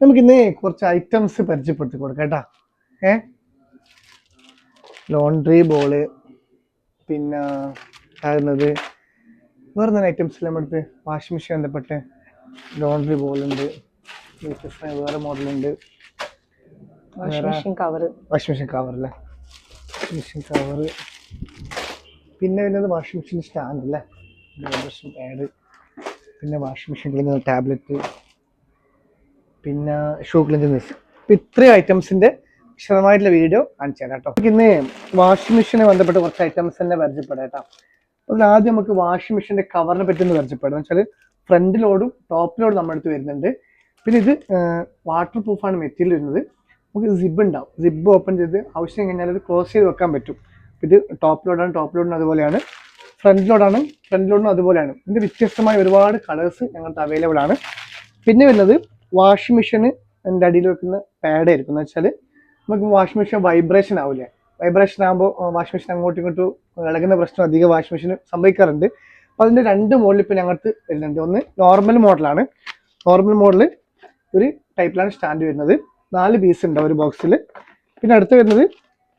നമുക്കിന്ന് കുറച്ച് ഐറ്റംസ് പരിചയപ്പെടുത്തി കൊടുക്കാം കേട്ടാ. ഏ? ലോണ്ട്രി ബോൾ പിന്നെ ആകുന്നത് വേറെ തന്നെ ഐറ്റംസ് എല്ലാം എടുത്ത് വാഷിംഗ് മെഷീൻ ബന്ധപ്പെട്ട് ലോണ്ട്രി ബോളുണ്ട് വേറെ മോഡലുണ്ട് washing machine cover washing machine cover washing machine cover പിന്നെ വരുന്നത് വാഷിംഗ് മെഷീൻ സ്റ്റാൻഡ് അല്ലേ? വാഷിംഗ് പാഡ് പിന്നെ വാഷിംഗ് മെഷീൻ ടാബ്ലറ്റ് പിന്നെ ഷൂ ക്ലീൻ മിസ് ഇത്രയും ഐറ്റംസിന്റെ വിശദമായിട്ടുള്ള വീഡിയോ കാണിച്ചു തരാം കേട്ടോ. ഇന്ന് വാഷിംഗ് മെഷീനെ ബന്ധപ്പെട്ട് കുറച്ച് ഐറ്റംസ് തന്നെ പരിചയപ്പെടാം കേട്ടോ. അതിൽ ആദ്യം നമുക്ക് വാഷിംഗ് മെഷീന്റെ കവറിനെ പറ്റി ഒന്ന് പരിചയപ്പെടാം. വെച്ചാൽ ഫ്രണ്ട് ലോഡും ടോപ്പ് ലോഡും നമ്മുടെ അടുത്ത് വരുന്നുണ്ട്. പിന്നെ ഇത് വാട്ടർ പ്രൂഫാണ് മെറ്റീരിയൽ വരുന്നത്. നമുക്ക് സിബ് ഉണ്ടാവും. സിബ് ഓപ്പൺ ചെയ്ത് ആവശ്യം കഴിഞ്ഞാൽ അത് ക്ലോസ് ചെയ്ത് വെക്കാൻ പറ്റും. ഇത് ടോപ്പ് ലോഡാണ് ടോപ്പ് അതുപോലെയാണ്. ഫ്രണ്ട് ലോഡാണ് ഫ്രണ്ട് അതുപോലെയാണ്. ഇതിന്റെ വ്യത്യസ്തമായ ഒരുപാട് കളേഴ്സ് ഞങ്ങൾക്ക് അവൈലബിൾ ആണ്. പിന്നെ വരുന്നത് വാഷിംഗ് മെഷീന് എന്റെ അടിയിൽ വെക്കുന്ന പാഡ് ആയിരിക്കും. എന്ന് വെച്ചാൽ നമുക്ക് വാഷിംഗ് മെഷീൻ വൈബ്രേഷൻ ആവില്ല വൈബ്രേഷൻ ആകുമ്പോൾ വാഷിംഗ് മെഷീൻ അങ്ങോട്ടും ഇങ്ങോട്ടും ഇളകുന്ന പ്രശ്നം അധികം വാഷിംഗ് മെഷീന് സംഭവിക്കാറുണ്ട്. അപ്പോൾ അതിന്റെ രണ്ട് മോഡൽ ഇപ്പോൾ ഞങ്ങൾക്ക് വരുന്നുണ്ട്. ഒന്ന് നോർമൽ മോഡലാണ് നോർമൽ മോഡൽ ഒരു ടൈപ്പിലാണ് സ്റ്റാൻഡ് വരുന്നത്. നാല് പീസ് ഉണ്ട് ഒരു ബോക്സിൽ പിന്നെ അടുത്ത് വരുന്നത്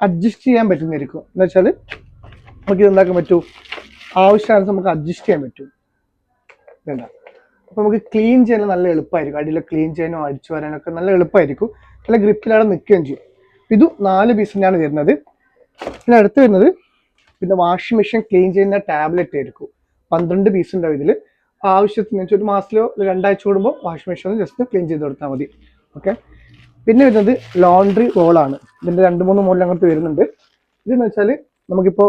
അഡ്ജസ്റ്റ് ചെയ്യാൻ പറ്റുന്നതായിരിക്കും. എന്ന് വെച്ചാൽ നമുക്ക് ഇത് എന്താക്കാൻ പറ്റൂ? ആവശ്യമാണ് നമുക്ക് അഡ്ജസ്റ്റ് ചെയ്യാൻ പറ്റും. ഇതുണ്ട? അപ്പോൾ നമുക്ക് ക്ലീൻ ചെയ്യാൻ നല്ല എളുപ്പമായിരിക്കും അടിയിൽ ക്ലീൻ ചെയ്യാനോ അടിച്ചു വരാനൊക്കെ നല്ല എളുപ്പമായിരിക്കും നല്ല ഗ്രിപ്പിലാണ് നിൽക്കുകയും ചെയ്യും. ഇത് നാല് പീസിനാണ് വരുന്നത്. പിന്നെ അടുത്ത് വരുന്നത് പിന്നെ വാഷിംഗ് മെഷീൻ ക്ലീൻ ചെയ്യുന്ന ടാബ്ലറ്റ് ആയിരിക്കും. പന്ത്രണ്ട് പീസ് ഉണ്ടാവും ഇതിൽ ആവശ്യത്തിന് ഒരു മാസത്തിലോ രണ്ടാഴ്ച കൂടുമ്പോൾ വാഷിംഗ് മെഷീൻ ജസ്റ്റ് ക്ലീൻ ചെയ്ത് കൊടുത്താൽ മതി. ഓക്കെ പിന്നെ വരുന്നത് ലോണ്ട്രി റോളാണ് ഇതിന്റെ രണ്ട് മൂന്ന് മോഡൽ അങ്ങോട്ട് വരുന്നുണ്ട്. ഇതെന്ന് വെച്ചാൽ നമുക്കിപ്പോൾ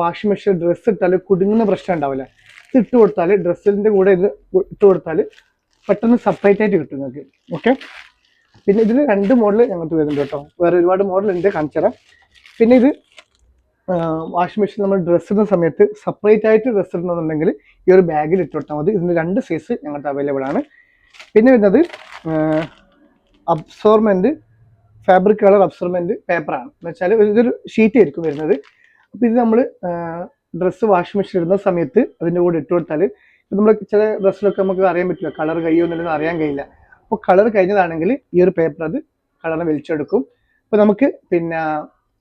വാഷിംഗ് മെഷീൻ ഡ്രസ്സ് ഇട്ടാൽ കുടുങ്ങുന്ന പ്രശ്നം ഉണ്ടാവില്ല. ഇത് ഇട്ട് കൊടുത്താൽ ഡ്രസ്സിന്റെ കൂടെ ഇത് ഇട്ട് കൊടുത്താൽ പെട്ടെന്ന് സെപ്പറേറ്റ് ആയിട്ട് കിട്ടും നിങ്ങൾക്ക്. ഓക്കെ പിന്നെ ഇതിൽ രണ്ട് മോഡൽ ഞങ്ങൾക്ക് വരുന്നുണ്ട് കേട്ടോ. വേറെ ഒരുപാട് മോഡൽ ഉണ്ട് കാണിച്ചുതരാം പിന്നെ ഇത് വാഷിംഗ് മെഷീൻ നമ്മൾ ഡ്രസ്സ് ഇടുന്ന സമയത്ത് സെപ്പറേറ്റ് ആയിട്ട് ഡ്രസ്സ് ഇടണമെന്നുണ്ടെങ്കിൽ ഈ ഒരു ബാഗിൽ ഇട്ട് കൊടുത്താൽ മതി. ഇതിന്റെ രണ്ട് സൈസ് ഞങ്ങൾക്ക് അവൈലബിൾ ആണ്. പിന്നെ വരുന്നത് അബ്സോർമെന്റ് ഫാബ്രിക് കളർ അബ്സോർമെന്റ് പേപ്പറാണ് എന്ന് വെച്ചാൽ ഇതൊരു ഷീറ്റ് ആയിരിക്കും വരുന്നത്. അപ്പോൾ ഇത് നമ്മൾ ഡ്രസ്സ് വാഷിംഗ് മെഷീൻ ഇടുന്ന സമയത്ത് അതിന്റെ കൂടെ ഇട്ട് കൊടുത്താൽ നമ്മൾ ചില ഡ്രസ്സിലൊക്കെ നമുക്ക് അറിയാൻ പറ്റില്ല. കളർ എന്നുള്ളത് അറിയാൻ കഴിയില്ല. അപ്പോൾ കളർ കഴിഞ്ഞതാണെങ്കിൽ ഈ ഒരു പേപ്പർ അത് കളറിനെ വലിച്ചെടുക്കും. അപ്പോൾ നമുക്ക് പിന്നെ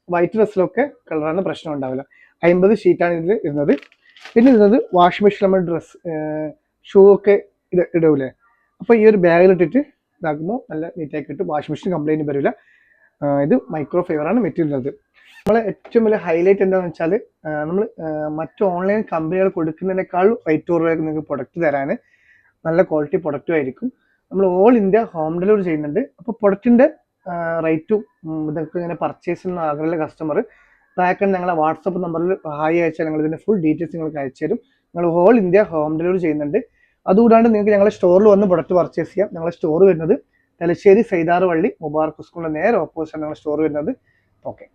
വൈറ്റ് ഡ്രസ്സിലൊക്കെ കളറാണ് പ്രശ്നം ഉണ്ടാവില്ല അമ്പത് ഷീറ്റാണ് ഇതിൽ ഇരുന്നത് പിന്നെ ഇരുന്നത് വാഷിംഗ് മെഷീൻ നമ്മൾ ഡ്രസ്സ് ഷൂ ഒക്കെ ഇത് ഇടൂലേ. അപ്പോൾ ഈ ഒരു ബാഗിലിട്ടിട്ട് ഇതാക്കുമ്പോൾ നല്ല നീറ്റാക്കി കിട്ടും വാഷിംഗ് മെഷീൻ കംപ്ലൈന്റ് വരില്ല ഇത് മൈക്രോ ഫൈബറാണ് മെറ്റീരിയൽ അത് നമ്മൾ ഏറ്റവും വലിയ ഹൈലൈറ്റ് എന്താണെന്ന് വെച്ചാൽ നമ്മൾ മറ്റു ഓൺലൈൻ കമ്പനികൾ കൊടുക്കുന്നതിനേക്കാൾ റേറ്റ് രൂപയ്ക്ക് നിങ്ങൾക്ക് പ്രൊഡക്റ്റ് തരാൻ നല്ല ക്വാളിറ്റി പ്രൊഡക്റ്റും ആയിരിക്കും. നമ്മൾ ഓൾ ഇന്ത്യ ഹോം ഡെലിവറി ചെയ്യുന്നുണ്ട്. അപ്പോൾ പ്രൊഡക്റ്റിന്റെ റേറ്റും ഇതൊക്കെ ഇങ്ങനെ പർച്ചേസ് ചെയ്യുന്ന ആഗ്രഹമുള്ള കസ്റ്റമർ താഴെ ഞങ്ങളെ വാട്സപ്പ് നമ്പറിൽ ഹായ് അയച്ചാൽ ഞങ്ങൾ ഇതിന്റെ ഫുൾ ഡീറ്റെയിൽസ് നിങ്ങൾക്ക് അയച്ചു തരും. ഞങ്ങൾ ഓൾ ഇന്ത്യ ഹോം ഡെലിവറി ചെയ്യുന്നുണ്ട്. അതുകൂടാണ്ട് നിങ്ങൾക്ക് ഞങ്ങളുടെ സ്റ്റോറിൽ വന്ന് പ്രൊഡക്റ്റ് പർച്ചേസ് ചെയ്യാം. ഞങ്ങളുടെ സ്റ്റോർ വരുന്നത് തലശ്ശേരി സൈതാർ വള്ളി മുബാർക്ക് സ്കൂളിന്റെ നേരെ ഓപ്പോസിറ്റ് ആണ് സ്റ്റോർ വരുന്നത്. ഓക്കെ